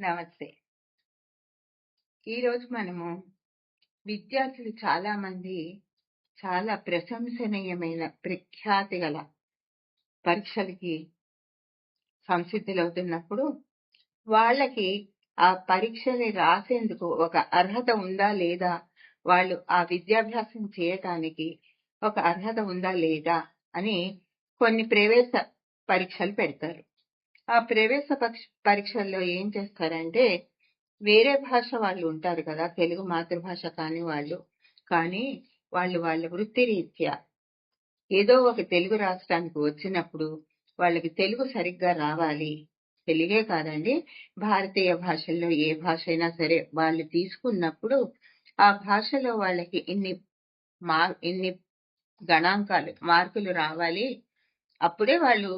నమస్తే. ఈరోజు మనము విద్యార్థులు చాలామంది చాలా ప్రశంసనీయమైన ప్రఖ్యాతి గల పరీక్షలకి సంసిద్ధులవుతున్నప్పుడు, వాళ్ళకి ఆ పరీక్షని రాసేందుకు ఒక అర్హత ఉందా? లేదా? వాళ్ళు ఆ విద్యాభ్యాసం చేయటానికి ఒక అర్హత ఉందా? లేదా? అని కొన్ని ప్రవేశ పరీక్షలు పెడతారు. ఆ ప్రవేశ పరీక్షల్లో ఏం చేస్తారంటే, వేరే భాష వాళ్ళు ఉంటారు కదా! తెలుగు మాతృభాష కాని వాళ్ళు. కానీ వాళ్ళు వాళ్ళ వృత్తిరీత్యా ఏదో ఒక తెలుగు రాష్ట్రానికి వచ్చినప్పుడు వాళ్ళకి తెలుగు సరిగ్గా రావాలి. తెలుగే కాదండి. భారతీయ భాషల్లో ఏ భాష అయినా సరే వాళ్ళు తీసుకున్నప్పుడు ఆ భాషలో వాళ్ళకి ఇన్ని మా ఇన్ని గణాంకాలు మార్కులు రావాలి. అప్పుడే వాళ్ళు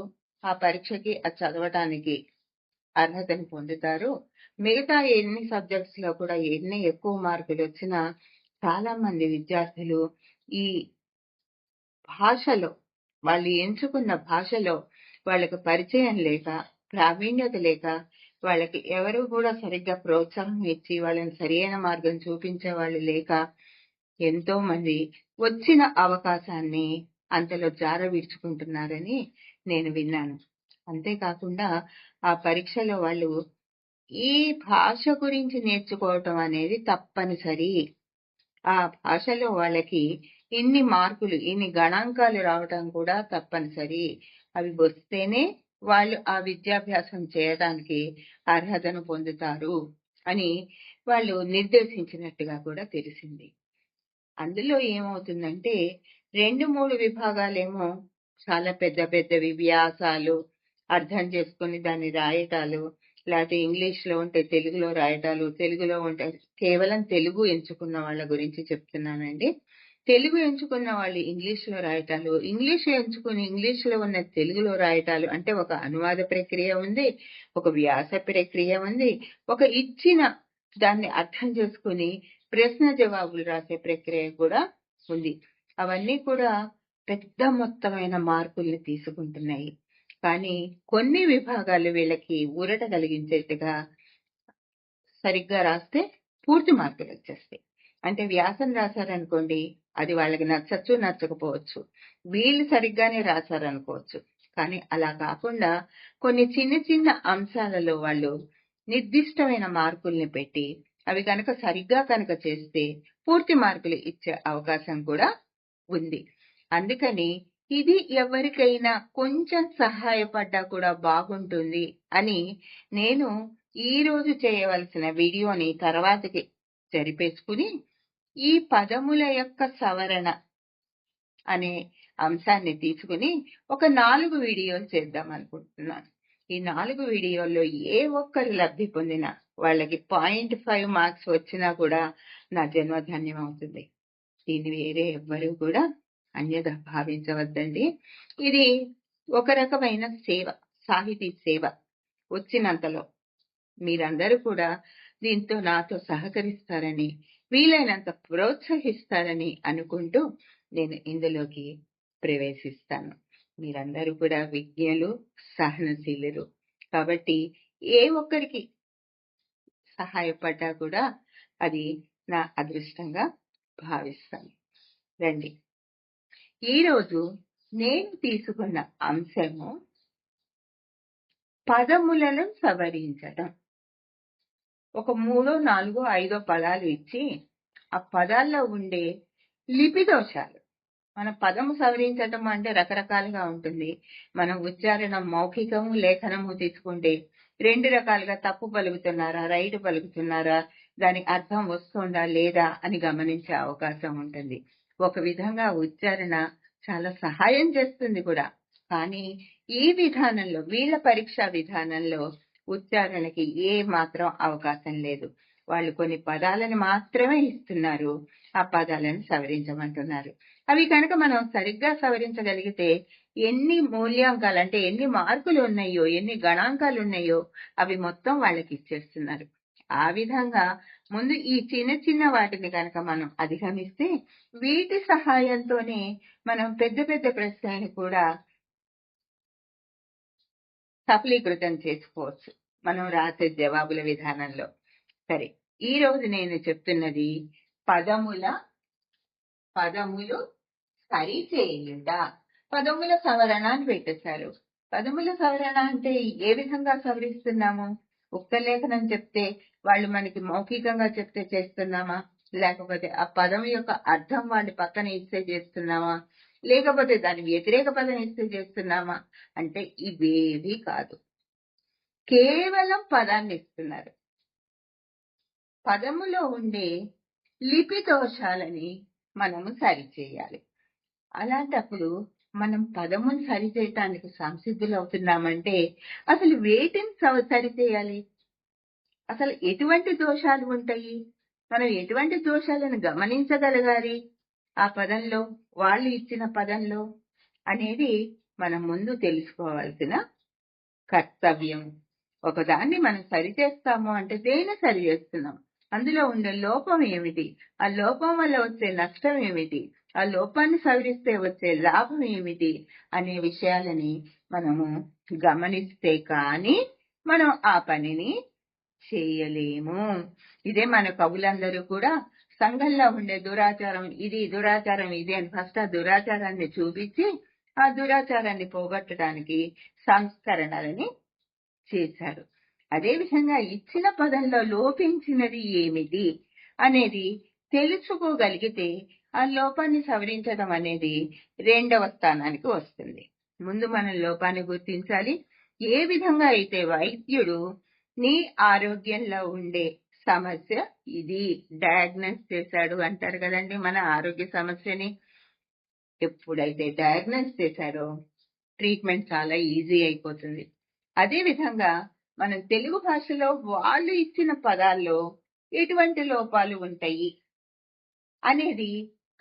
ఆ పరీక్షకి అది చదవటానికి అర్హతను పొందుతారు. మిగతా ఎన్ని సబ్జెక్ట్స్‌లో కూడా ఎన్ని ఎక్కువ మార్కులొచ్చినా చాలా మంది విద్యార్థులు ఈ భాషలో వాళ్ళు ఎంచుకున్న భాషలో వాళ్ళకి పరిచయం లేక, ప్రావీణ్యత లేక, వాళ్ళకి ఎవరు కూడా సరిగ్గా ప్రోత్సాహం ఇచ్చి వాళ్ళని సరియైన మార్గం చూపించే వాళ్ళు లేక, ఎంతో మంది వచ్చిన అవకాశాన్ని అంతలో జారవిడుచుకుంటున్నారని నేను విన్నాను. అంతేకాకుండా ఆ పరీక్షలో వాళ్ళు ఈ భాష గురించి నేర్చుకోవటం అనేది తప్పనిసరి. ఆ భాషలో వాళ్ళకి ఇన్ని మార్కులు, ఇన్ని గణాంకాలు రావటం కూడా తప్పనిసరి. అవి వస్తేనే వాళ్ళు ఆ విద్యాభ్యాసం చేయడానికి అర్హతను పొందుతారు అని వాళ్ళు నిర్దేశించినట్టుగా కూడా తెలిసింది. అందులో ఏమవుతుందంటే 2, 3 విభాగాలేమో చాలా పెద్ద పెద్దవి వ్యాసాలు, అర్థం చేసుకొని దాన్ని రాయటాలు, లేకపోతే ఇంగ్లీష్‌లో ఉంటే తెలుగులో రాయటాలు, తెలుగులో ఉంటే కేవలం తెలుగు ఎంచుకున్న వాళ్ళ గురించి చెప్తున్నానండి. తెలుగు ఎంచుకున్న వాళ్ళు ఇంగ్లీష్‌లో రాయటాలు, ఇంగ్లీష్ ఎంచుకొని ఇంగ్లీష్‌లో ఉన్న తెలుగులో రాయటాలు అంటే ఒక అనువాద ప్రక్రియ ఉంది. ఒక వ్యాస ప్రక్రియ ఉంది. ఒక ఇచ్చిన దాన్ని అర్థం చేసుకొని ప్రశ్న జవాబులు రాసే ప్రక్రియ కూడా ఉంది. అవన్నీ కూడా పెద్ద మొత్తమైన మార్పుల్ని తీసుకుంటున్నాయి. కానీ కొన్ని విభాగాలు వీళ్ళకి ఊరట కలిగించేట్టుగా సరిగ్గా రాస్తే పూర్తి మార్కులొచ్చేస్తాయి. అంటే వ్యాసం రాశారనుకోండి అది వాళ్ళకి నచ్చచ్చు నచ్చకపోవచ్చు. వీళ్ళు సరిగ్గానే రాశారనుకోవచ్చు. కానీ అలా కాకుండా కొన్ని చిన్న చిన్న అంశాలలో వాళ్ళు నిర్దిష్టమైన మార్కుల్ని పెట్టి అవి కనుక సరిగ్గా కనుక చేస్తే పూర్తి మార్కులు ఇచ్చే అవకాశం కూడా ఉంది. అందుకని ఇది ఎవరికైనా కొంచెం సహాయపడ్డా కూడా బాగుంటుంది అని నేను ఈరోజు చేయవలసిన వీడియోని తర్వాతకి జరిపేసుకుని ఈ పదముల యొక్క సవరణ అనే అంశాన్ని తీసుకుని ఒక నాలుగు వీడియోలు చేద్దాం అనుకుంటున్నాను. ఈ నాలుగు వీడియోల్లో ఏ ఒక్కరు లబ్ధి పొందినా వాళ్ళకి 0.5 మార్క్స్ వచ్చినా కూడా నా జన్మధాన్యం అవుతుంది దీన్ని వేరే ఎవ్వరు కూడా అన్యగా భావించవద్దండి. ఇది ఒక రకమైన సేవ. సాహితీ సేవ. వచ్చినంతలో మీరందరూ కూడా దీంతో నాతో సహకరిస్తారని, వీలైనంత ప్రోత్సహిస్తారని అనుకుంటూ నేను ఇందులోకి ప్రవేశిస్తాను. మీరందరూ కూడా విజ్ఞులు, సహనశీలులు కాబట్టి ఏ ఒక్కరికి సహాయపడ్డా కూడా అది నా అదృష్టంగా భావిస్తాను. రండి. ఈరోజు నేను తీసుకున్న అంశము పదములను సవరించడం ఒక మూడో, నాలుగో, ఐదో పదాలు ఇచ్చి ఆ పదాల్లో ఉండే లిపి దోషాలు మన పదము సవరించటం అంటే రకరకాలుగా ఉంటుంది. మనం ఉచ్చారణ మౌఖికము, లేఖనము తీసుకుంటే రెండు రకాలుగా తప్పు పలుకుతున్నారా? రైట్ పలుకుతున్నారా? దాని అర్థం వస్తుందా? లేదా? అని గమనించే అవకాశం ఉంటుంది. ఒక విధంగా ఉచ్చారణ చాలా సహాయం చేస్తుంది కూడా. కానీ ఈ విధానంలో వీళ్ళ పరీక్షా విధానంలో ఉచ్చారణకి ఏ మాత్రం అవకాశం లేదు. వాళ్ళు కొన్ని పదాలను మాత్రమే ఇస్తున్నారు. ఆ పదాలను సవరించమంటున్నారు. అవి కనుక మనం సరిగ్గా సవరించగలిగితే ఎన్ని మూల్యాంకాలు అంటే ఎన్ని మార్కులు ఉన్నాయో, ఎన్ని గణాంకాలు ఉన్నాయో అవి మొత్తం వాళ్ళకి ఇచ్చేస్తున్నారు. ఆ విధంగా ముందు ఈ చిన్న చిన్న వాటిని కనుక మనం అధిగమిస్తే వీటి సహాయంతోనే మనం పెద్ద పెద్ద ప్రశ్నలను కూడా సఫలీకృతం చేసుకోవచ్చు. మనం రాసే జవాబుల విధానంలో. సరే ఈ రోజు నేను చెప్తున్నది పదముల పదములు సరిచేయుట పదముల సవరణ అని పెట్టేశారు. పదముల సవరణ అంటే ఏ విధంగా సవరిస్తున్నాము? ఉక్త లేఖనం చెప్తే వాళ్ళు మనకి మౌఖికంగా చెప్తే చేస్తున్నామా? లేకపోతే ఆ పదం యొక్క అర్థం వాళ్ళు పక్కన ఇస్తే చేస్తున్నామా? లేకపోతే దాని వ్యతిరేక పదం ఇస్తే చేస్తున్నామా? అంటే ఇవేవి కాదు. కేవలం పదాన్ని ఇస్తున్నారు. పదములో ఉండే లిపి దోషాలని మనము సరిచేయాలి. అలాంటప్పుడు మనం పదమును సరిచేయటానికి సంసిద్ధులు అవుతున్నామంటే అసలు వేటిని సరిచేయాలి? అసలు ఎటువంటి దోషాలు ఉంటాయి? మనం ఎటువంటి దోషాలను గమనించగలగాలి? ఆ పదంలో వాళ్ళు ఇచ్చిన పదంలో అనేది మనం ముందు తెలుసుకోవాల్సిన కర్తవ్యం. ఒకదాన్ని మనం సరిచేస్తాము అంటే దేని సరి చేస్తున్నాం అందులో ఉండే లోపం ఏమిటి? ఆ లోపం వల్ల వచ్చే నష్టం ఏమిటి? ఆ లోపాన్ని సవరిస్తే వచ్చే లాభం ఏమిటి అనే విషయాలని మనము గమనిస్తే కానీ మనం ఆ పనిని చేయలేము. ఇదే మన కవులందరూ కూడా సంఘంలో ఉండే దురాచారం ఇది దురాచారం ఇది అని ఫస్ట్ ఆ దురాచారాన్ని చూపించి ఆ దురాచారాన్ని పోగొట్టడానికి సంస్కరణలని చేశారు. అదే విధంగా ఇచ్చిన పదంలో లోపించినది ఏమిటి అనేది తెలుసుకోగలిగితే ఆ లోపాన్ని సవరించడం అనేది రెండవ స్థానానికి వస్తుంది. ముందు మనం లోపాన్ని గుర్తించాలి. ఏ విధంగా అయితే వైద్యుడు నీ ఆరోగ్యంలో ఉండే సమస్య ఇది డయాగ్నోస్ చేశాడు అంటారు కదండి మన ఆరోగ్య సమస్యని. ఎప్పుడైతే డయాగ్నోస్ చేశారో ట్రీట్మెంట్ చాలా ఈజీ అయిపోతుంది. అదే విధంగా మనం తెలుగు భాషలో వాళ్ళు ఇచ్చిన పదాల్లో ఎటువంటి లోపాలు ఉంటాయి అనేది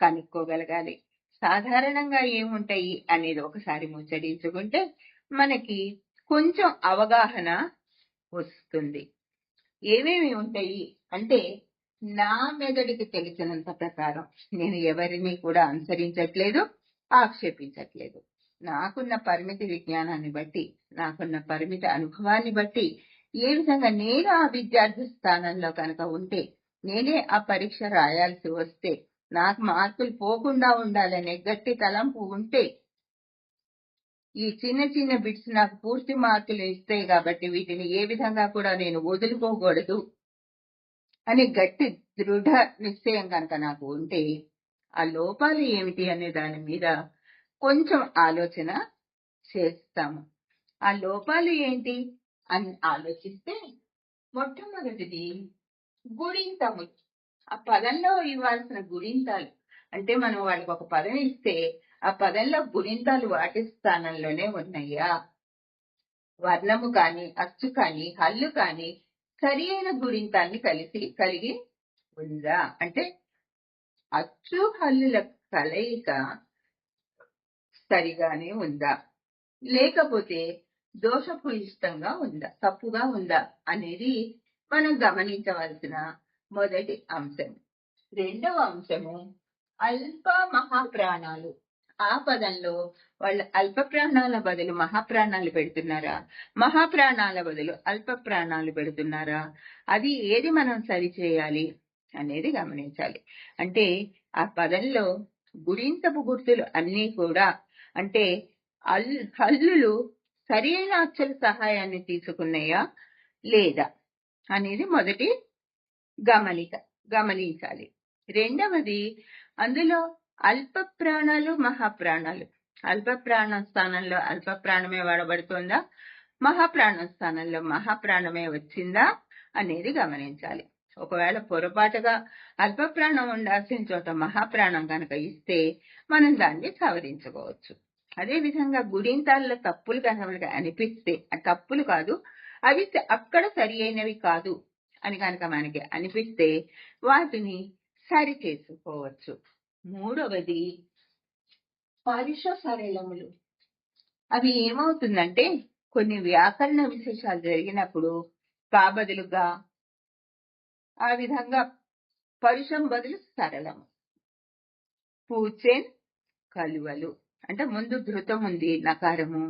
కనుక్కోగలగాలి. సాధారణంగా ఏముంటాయి అనేది ఒకసారి ముచ్చడించుకుంటే మనకి కొంచెం అవగాహన వస్తుంది. ఏమేమి ఉంటాయి? అంటే నా మెదడుకి తెలిసినంత ప్రకారం నేను ఎవరిని కూడా అనుసరించట్లేదు ఆక్షేపించట్లేదు. నాకున్న పరిమితి విజ్ఞానాన్ని బట్టి నాకున్న పరిమిత అనుభవాన్ని బట్టి ఏ విధంగా నేను ఆ విద్యార్థి స్థానంలో కనుక ఉంటే నేనే ఆ పరీక్ష రాయాల్సి వస్తే నాకు మార్కులు పోకుండా ఉండాలనే గట్టి తలంపు ఉంటే ఈ చిన్న చిన్న బిట్స్ నాకు పూర్తి మార్కులు ఇస్తాయి కాబట్టి వీటిని ఏ విధంగా కూడా నేను వదులుకోకూడదు అని గట్టి దృఢ నిశ్చయం కనుక నాకు ఉంటే ఆ లోపాలు ఏమిటి అనే దాని మీద కొంచెం ఆలోచన చేస్తాము. ఆ లోపాలు ఏంటి అని ఆలోచిస్తే మొట్టమొదటిది గుడింతములు ఆ పదంలో ఇవ్వాల్సిన గుడింతాలు అంటే మనం వాళ్ళకి ఒక పదం ఇస్తే ఆ పదంలో గుణింతాలు వాటి స్థానంలోనే ఉన్నాయా? వర్ణము కాని అచ్చు కాని హల్లు కాని సరి అయిన గుణింతాన్ని కలిసి కలిగి ఉందా? అంటే అచ్చు హల్లుల కలయిక సరిగానే ఉందా? లేకపోతే దోషభూయిష్టంగా ఉందా? తప్పుగా ఉందా? అనేది మనం గమనించవలసిన మొదటి అంశం. రెండవ అంశము అల్ప మహాప్రాణాలు. ఆ పదంలో వాళ్ళు అల్ప ప్రాణాల బదులు మహాప్రాణాలు పెడుతున్నారా? మహాప్రాణాల బదులు అల్ప ప్రాణాలు పెడుతున్నారా? అది ఏది మనం సరిచేయాలి అనేది గమనించాలి. అంటే ఆ పదంలో గుడింతపు గుర్తులు అన్నీ కూడా అంటే అల్ హల్లులు సరైన అయిన అచ్చల సహాయాన్ని తీసుకున్నాయా? లేదా? అనేది మొదటి గమనిక గమనించాలి. రెండవది అందులో అల్ప ప్రాణాలు మహాప్రాణాలు. అల్ప ప్రాణ స్థానంలో అల్ప ప్రాణమే వాడబడుతుందా? మహాప్రాణ స్థానంలో మహాప్రాణమే వచ్చిందా? అనేది గమనించాలి. ఒకవేళ పొరపాటుగా అల్ప ప్రాణం ఉండాల్సిన చోట మహాప్రాణం కనుక ఇస్తే మనం దాన్ని సవరించుకోవచ్చు. అదే విధంగా గుడింతాల్లో తప్పులు కనుక అనిపిస్తే ఆ తప్పులు కాదు అవి అక్కడ సరి అయినవి కాదు అని కనుక మనకి అనిపిస్తే వాటిని సరి చేసుకోవచ్చు మూడవది పరుష సరళములు అవి ఏమవుతుందంటే కొన్ని వ్యాకరణ విశేషాలు జరిగినప్పుడు కా బదులుగా ఆ విధంగా పరుషం బదులు సరళము. పూచెన్ కలువలు. అంటే ముందు ధృతం ఉంది నకారము.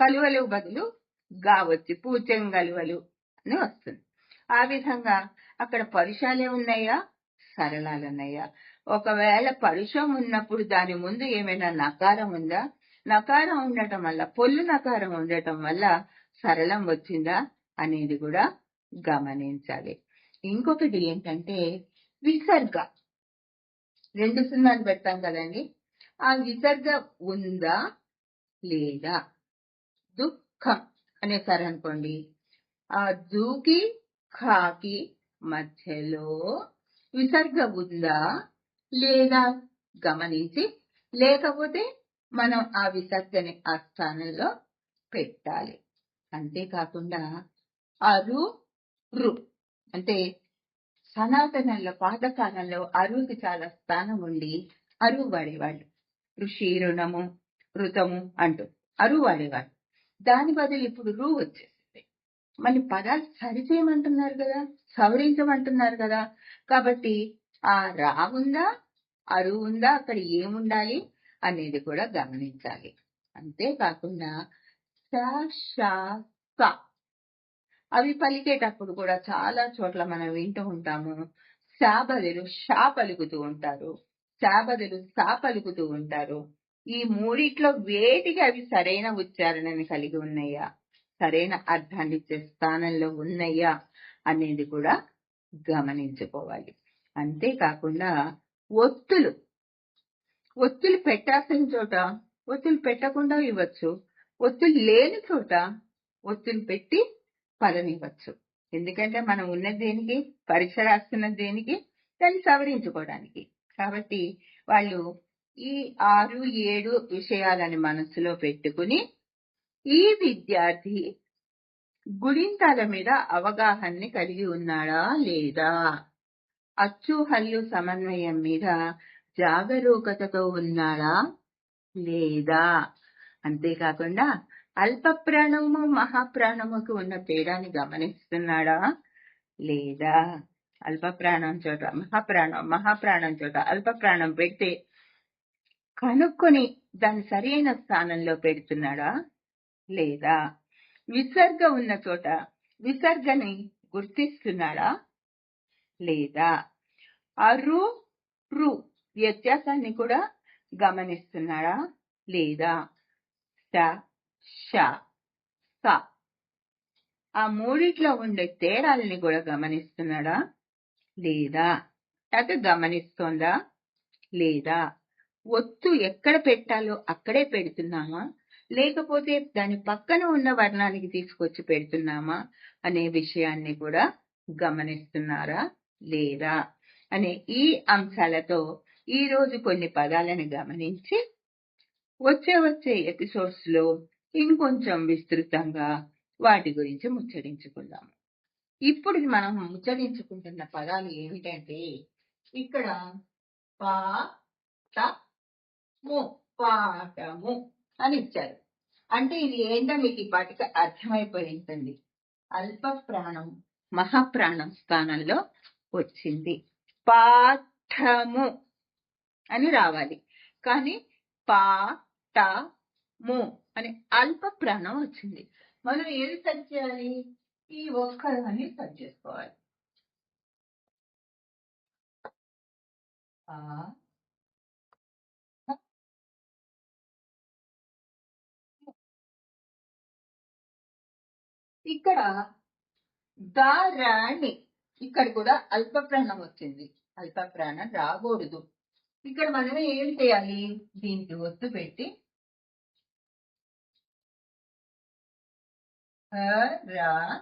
కలువలు బదులు గావచ్చు పూచెన్ కలువలు అని వస్తుంది. ఆ విధంగా అక్కడ పరుషాలే ఉన్నాయా? సరళాలు ఉన్నాయా ఒకవేళ పరుషం ఉన్నప్పుడు దాని ముందు ఏమైనా నకారం ఉందా? నకారం ఉండటం వల్ల పొల్లు నకారం ఉండటం వల్ల సరళం వచ్చిందా అనేది కూడా గమనించాలి. ఇంకొకటి ఏంటంటే విసర్గ. రెండు సున్నాలు పెడతాం కదండి. ఆ విసర్గ ఉందా? లేదా? దుఃఖం అనేసారనుకోండి ఆ దూకి ఖాకి మధ్యలో విసర్గ ఉందా లేదా గమనించి లేకపోతే మనం ఆ విసర్గని ఆ స్థానంలో పెట్టాలి. అంతేకాకుండా అరు రు అంటే సనాతనంలో పాతకాలంలో అరువుకి చాలా స్థానం ఉండి అరువు వాడేవాళ్ళు ఋషి రుణము ఋతము అంటూ అరువు వాడేవాళ్ళు దాని బదులు ఇప్పుడు రు వచ్చేసి మళ్ళీ పదాలు సరిచేయమంటున్నారు కదా సవరించమంటున్నారు కదా. కాబట్టి ఆ రా ఉందా అరువు ఉందా అక్కడ ఏముండాలి అనేది కూడా గమనించాలి. అంతేకాకుండా స, ష, స. అవి పలికేటప్పుడు కూడా చాలా చోట్ల మనం వింటూ ఉంటాము. శా బదులు షా పలుకుతూ ఉంటారు. శా బదులు సా పలుకుతూ ఉంటారు. ఈ మూడిట్లో వేటికి అవి సరైన ఉచ్చారణని కలిగి ఉన్నాయా? సరైన అర్థాన్ని ఇచ్చే స్థానంలో ఉన్నాయా అనేది కూడా గమనించుకోవాలి. అంతేకాకుండా ఒత్తులు ఒత్తులు పెట్టాల్సిన చోట ఒత్తులు పెట్టకుండా ఇవ్వచ్చు. ఒత్తులు లేని చోట ఒత్తులు పెట్టి పదనివ్వచ్చు ఎందుకంటే మనం ఉన్న దేనికి పరీక్ష రాస్తున్న దేనికి దాన్ని సవరించుకోవడానికి. కాబట్టి వాళ్ళు ఈ ఆరు ఏడు విషయాలని మనసులో పెట్టుకుని ఈ విద్యార్థి గుణింతాల మీద అవగాహనని కలిగి ఉన్నాడా లేదా? అచ్చు హల్లు సమన్వయం మీద జాగరూకతతో ఉన్నాడా లేదా? అంతేకాకుండా అల్ప ప్రాణము మహాప్రాణముకు ఉన్న తేడాని గమనిస్తున్నాడా లేదా? అల్ప ప్రాణం చోట మహాప్రాణం మహాప్రాణం చోట అల్ప ప్రాణం పెడితే కనుక్కొని దాన్ని సరైన స్థానంలో పెడుతున్నాడా లేదా విసర్గ ఉన్న చోట విసర్గని గుర్తిస్తున్నాడా లేదా అరు రు వ్యత్యాసాన్ని కూడా గమనిస్తున్నాడా లేదా స ష స. ఆ మూడిట్లో ఉండే తేడాలని కూడా గమనిస్తున్నాడా లేదా అయితే గమనిస్తోందా? లేదా ఒత్తు ఎక్కడ పెట్టాలో అక్కడే పెడుతున్నామా? లేకపోతే దాని పక్కన ఉన్న వర్ణానికి తీసుకొచ్చి పెడుతున్నామా అనే విషయాన్ని కూడా గమనిస్తున్నారా లేదా అనే ఈ అంశాలతో ఈ రోజు కొన్ని పదాలను గమనించి వచ్చే వచ్చే ఎపిసోడ్స్లో ఇంకొంచెం విస్తృతంగా వాటి గురించి ముచ్చరించుకుందాము ఇప్పుడు మనం ముచ్చరించుకుంటున్న పదాలు ఏమిటంటే ఇక్కడ పాటము పాఠము. అని ఇచ్చారు. అంటే ఇది ఏంటో మీకు ఈ పాటికి అర్థమైపోయిందండి. అల్ప ప్రాణం మహాప్రాణం స్థానంలో వచ్చింది. పాఠము అని రావాలి. కానీ పాఠము అని అల్ప ప్రాణం వచ్చింది. మనం ఏది సరి చేయాలి? ఈ ఒక్కదాన్ని సరి చేసుకోవాలి. ఇక్కడ దారాణి ఇక్కడ కూడా అల్ప ప్రాణం వచ్చింది. అల్ప ప్రాణం రాకూడదు. ఇక్కడ మనం ఏం చేయాలి? దీనికి ఒత్తు పెట్టి ధర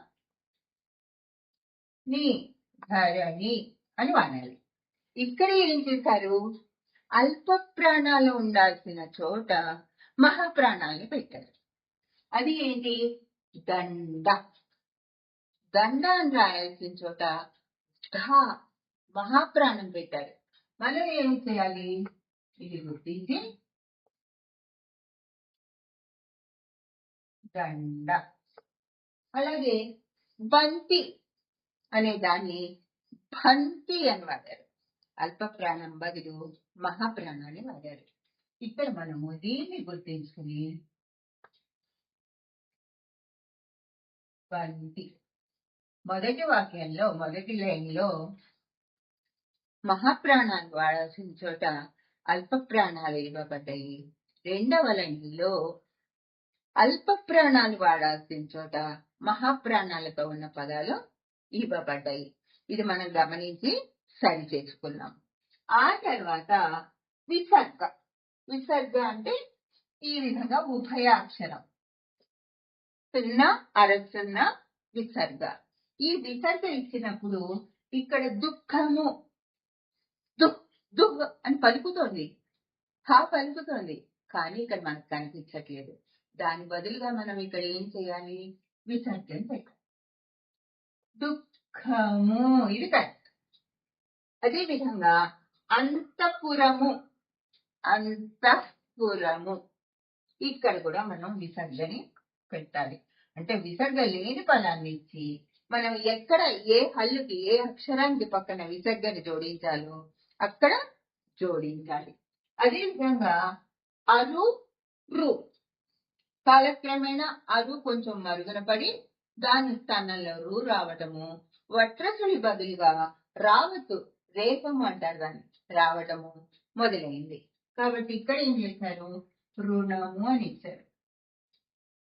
ధరణి అని వాడాలి. ఇక్కడ ఏం చేశారు? అల్ప ప్రాణాలు ఉండాల్సిన చోట మహాప్రాణాలు పెట్టారు. అది ఏంటి? దండ. దండ అని రాయాల్సిన చోట ధ మహాప్రాణం పెట్టారు. మనం ఏం చేయాలి? ఇది గుర్తించి దండ. అలాగే బంతి అనే దాన్ని భంతి అని వాడారు. అల్ప ప్రాణం బదులు మహాప్రాణాన్ని వాడారు. ఇక్కడ మనము దీన్ని గుర్తించుకుని బంతి మొదటి వాక్యంలో మొదటి లైన్లో మహాప్రాణాలు వాడాల్సిన చోట అల్ప ప్రాణాలు ఇవ్వబడ్డాయి. రెండవ లైన్లో అల్ప ప్రాణాలు వాడాల్సిన చోట మహాప్రాణాలతో ఉన్న పదాలు ఇవ్వబడ్డాయి. ఇది మనం గమనించి సరి చేసుకున్నాం. ఆ తర్వాత విసర్గ. విసర్గ అంటే ఈ విధంగా ఉభయాక్షరం సున్నా అరసున్నా విసర్గ. ఈ విసర్గ ఇచ్చినప్పుడు ఇక్కడ దుఃఖము దుఃఖ దుః అని పలుకుతోంది. హా పలుకుతోంది. కానీ ఇక్కడ మనకు కనిపించట్లేదు. దాని బదులుగా మనం ఇక్కడ ఏం చేయాలి? విసర్జన పెట్టాలి. దుఃఖము ఇది కరెక్ట్. అదే విధంగా అంతఃపురము అంతఃపురము. ఇక్కడ కూడా మనం విసర్జని పెట్టాలి. అంటే విసర్గ లేని పదాన్ని ఇచ్చి మనం ఎక్కడ ఏ హల్లుకి ఏ అక్షరానికి పక్కన విసర్గని జోడించాలో అక్కడ జోడించాలి. అదేవిధంగా అరు రు. కాలక్రమేణా అరు కొంచెం మరుగున పడి దాని స్థానంలో రు రావటము వట్రసుడి బదులుగా రావతు రేపము అంటారు దాన్ని. రావటము మొదలైంది. కాబట్టి ఇక్కడ ఏం చేశారు? రుణము అని ఇచ్చారు.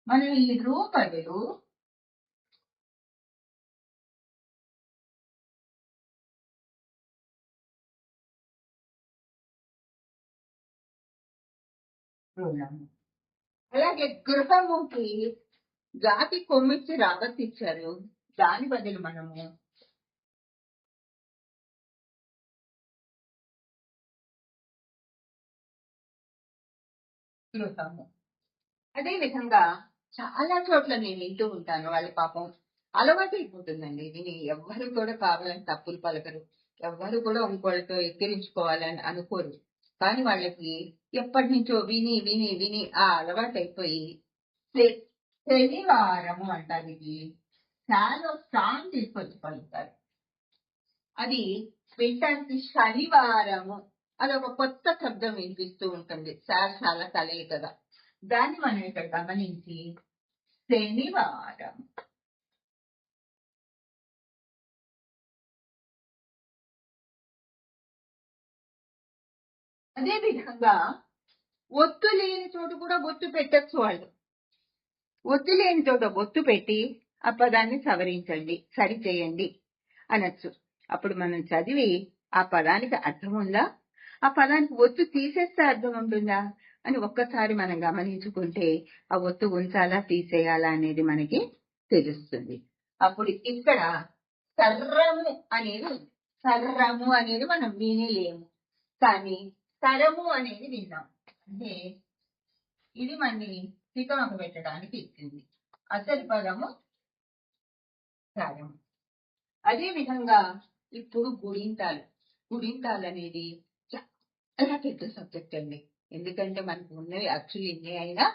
మనం ఈ రూ అలాగే గృహముకి జాతి కొమ్మిచ్చి రాబట్టిచ్చారు దాని బదులు మనము గృహము అదే విధంగా చాలా చోట్ల నేను వింటూ ఉంటాను వాళ్ళ పాపం. అలవాటు అయిపోతుందండి. విని ఎవ్వరు కూడా కావాలని తప్పులు పలకరు. ఎవ్వరు కూడా ఇంకోళ్ళతో ఎక్కిరించుకోవాలని అనుకోరు. కానీ వాళ్ళకి ఎప్పటి నుంచో విని విని విని ఆ అలవాటు అయిపోయి శనివారము అంటారు ఇది. చాలా స్ట్రాంగ్ తీసుకొచ్చి పలుకుతారు. అది వింటానికి శనివారము అది ఒక కొత్త శబ్దం వినిపిస్తూ ఉంటుంది. చాలా చాలా కలయికగా దాన్ని మనం ఇక్కడ గమనించి శనివారం అదే విధంగా ఒత్తు లేని చోటు కూడా ఒత్తు పెట్టచ్చు వాళ్ళు. ఒత్తు లేని చోట ఒత్తు పెట్టి ఆ పదాన్ని సవరించండి సరి చేయండి అనొచ్చు. అప్పుడు మనం చదివి ఆ పదానికి అర్థం ఉందా? ఆ పదానికి ఒత్తు తీసేస్తే అర్థం ఉంటుందా? అని ఒక్కసారి మనం గమనించుకుంటే ఆ ఒత్తు ఉంచాలా తీసేయాలా అనేది మనకి తెలుస్తుంది. అప్పుడు ఇక్కడ సర్రము అనేది ఉంది. సర్రము అనేది మనం వినలేము. కానీ సరము అనేది విన్నాం. అంటే ఇది మనని తికమక పెట్టడానికి ఇచ్చింది అసలు పదము సరము. అదే విధంగా ఇప్పుడు గుడింతాలు. గుడింతాలు అనేది చాలా పెద్ద సబ్జెక్ట్ అండి. ఎందుకంటే మనకు ఉన్నవి అక్షులు ఇన్ని అయినా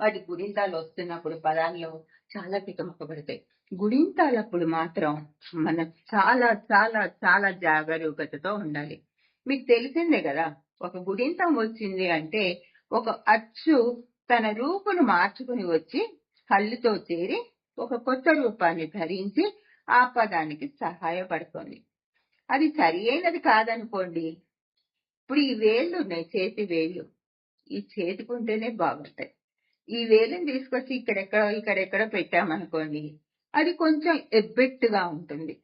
వాటి గుడింతాలు వస్తున్నప్పుడు పదాల్లో చాలా తికమకబడతాయి గుడింతాలప్పుడు మాత్రం మనం చాలా చాలా చాలా జాగరూకతతో ఉండాలి. మీకు తెలిసిందే కదా ఒక గుడింతం వచ్చింది అంటే ఒక అచ్చు తన రూపును మార్చుకుని వచ్చి కళ్ళుతో చేరి ఒక కొత్త రూపాన్ని ధరించి ఆ పదానికి సహాయపడుతుంది. అది సరి అయినది కాదనుకోండి. ఇప్పుడు ఈ వేళ్ళు ఉన్నాయి చేతి వేళ్ళు. ఈ చేతికుంటేనే బాగుంటాయి. ఈ వేలుని తీసుకొచ్చి ఇక్కడెక్కడ ఇక్కడెక్కడ పెట్టామనుకోండి అది కొంచెం ఎబ్బెట్టుగా ఉంటుంది.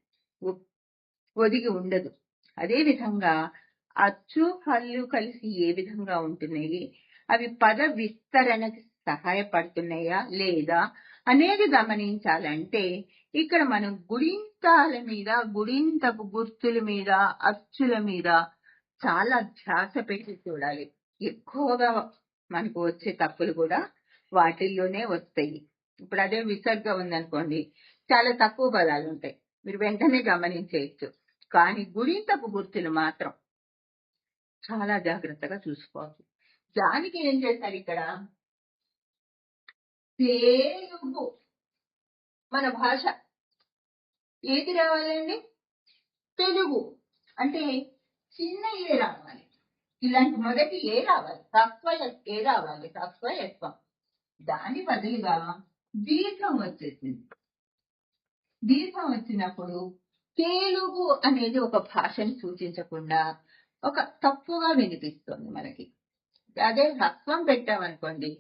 ఒదిగి ఉండదు. అదే విధంగా అచ్చు హల్లు కలిసి ఏ విధంగా ఉంటున్నాయి? అవి పద విస్తరణకి సహాయపడుతున్నాయా లేదా అనేది గమనించాలంటే ఇక్కడ మనం గుడింతాల మీద గుడింతపు గుర్తుల మీద అచ్చుల మీద చాలా ధ్యాస పెట్టి చూడాలి. ఎక్కువగా మనకు వచ్చే తప్పులు కూడా వాటిల్లోనే వస్తాయి. ఇప్పుడు అదే విసర్గ ఉందనుకోండి చాలా తక్కువ పదాలు ఉంటాయి. మీరు వెంటనే గమనించేయచ్చు కానీ గుణింతపు గుర్తులు మాత్రం చాలా జాగ్రత్తగా చూసుకోవాలి. దానికి ఏం చేస్తారు ఇక్కడ? తెలుగు మన భాష ఏది రావాలండి? తెలుగు. అంటే చిన్న ఇది రావాలి? ఇలాంటి మొదటి ఏ రావాలి తక్కువ ఏ రావాలి తక్కువ ఎక్కువ. దాని బదులుగా దీర్ఘం వచ్చేసింది. దీర్ఘం వచ్చినప్పుడు తెలుగు అనేది ఒక భాషను సూచించకుండా ఒక తప్పుగా వినిపిస్తుంది మనకి. అదే హ్రస్వం పెట్టామనుకోండి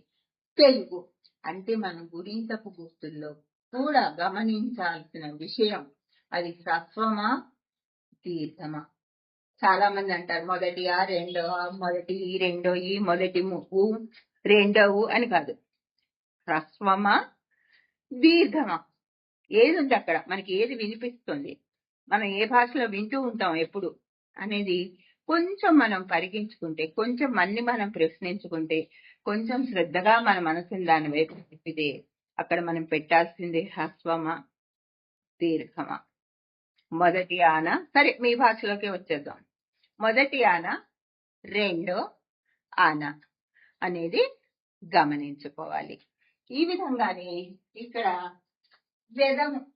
తెలుగు అంటే మన గురింతపు గుర్తుల్లో కూడా గమనించాల్సిన విషయం అది సత్వమా తీర్థమా చాలా మంది అంటారు మొదటి ఆ రెండో ఆ, మొదటి ఈ రెండో ఈ మొదటి ము రెండవు అని కాదు. హ్రస్వమా దీర్ఘమా? ఏది ఉంది అక్కడ? మనకి ఏది వినిపిస్తుంది? మనం ఏ భాషలో వింటూ ఉంటాం ఎప్పుడు అనేది కొంచెం మనం పరిగించుకుంటే కొంచెం మన్ని మనం ప్రశ్నించుకుంటే కొంచెం శ్రద్ధగా మన మనసుని దాని వైపు తిప్పితే అక్కడ మనం పెట్టాల్సింది హ్రస్వమా? దీర్ఘమా? మొదటి ఆన సరే మీ భాషలోకి వచ్చేద్దాం. మొదటి ఆన రెండో ఆన అనేది గమనించుకోవాలి. ఈ విధంగానే ఇక్కడ వేదం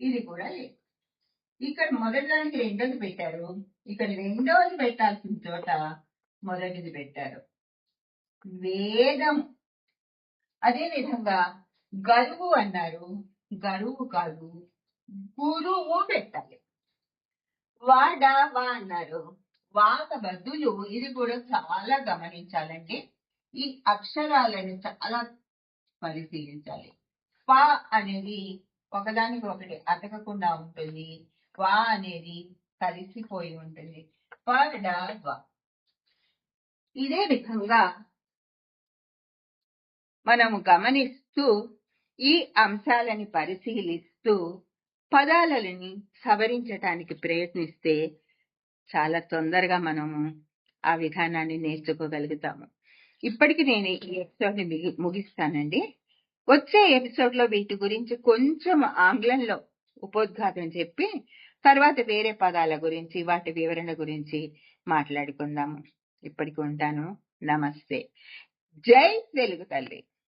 ఇది కూడా లేదు. ఇక్కడ మొదటిదానికి రెండోది పెట్టారు. ఇక్కడ రెండోది పెట్టాల్సిన చోట మొదటిది పెట్టారు. వేదం. అదే విధంగా గరువు అన్నారు. గరువు కాదు. గురువు పెట్టాలి. వాడ వా అన్నారు. వాక బదులు ఇది కూడా చాలా గమనించాలండి. ఈ అక్షరాలను చాలా పరిశీలించాలి. పా అనేది ఒకదానికి ఒకటి అతకకుండా ఉంటుంది. వా అనేది కలిసిపోయి ఉంటుంది. పడ వా. ఇదే విధంగా మనము గమనిస్తూ ఈ అంశాలని పరిశీలిస్తూ పదాలని సవరించటానికి ప్రయత్నిస్తే చాలా తొందరగా మనము ఆ విధానాన్ని నేర్చుకోగలుగుతాము. ఇప్పటికి నేను ఈ ఎపిసోడ్ని ముగిస్తానండి. వచ్చే ఎపిసోడ్లో వీటి గురించి కొంచెం ఆంగ్లంలో ఉపోద్ఘాతం చెప్పి తర్వాత వేరే పదాల గురించి వాటి వివరణ గురించి మాట్లాడుకుందాము. ఇప్పటికి ఉంటాను. నమస్తే. జై తెలుగు తల్లి.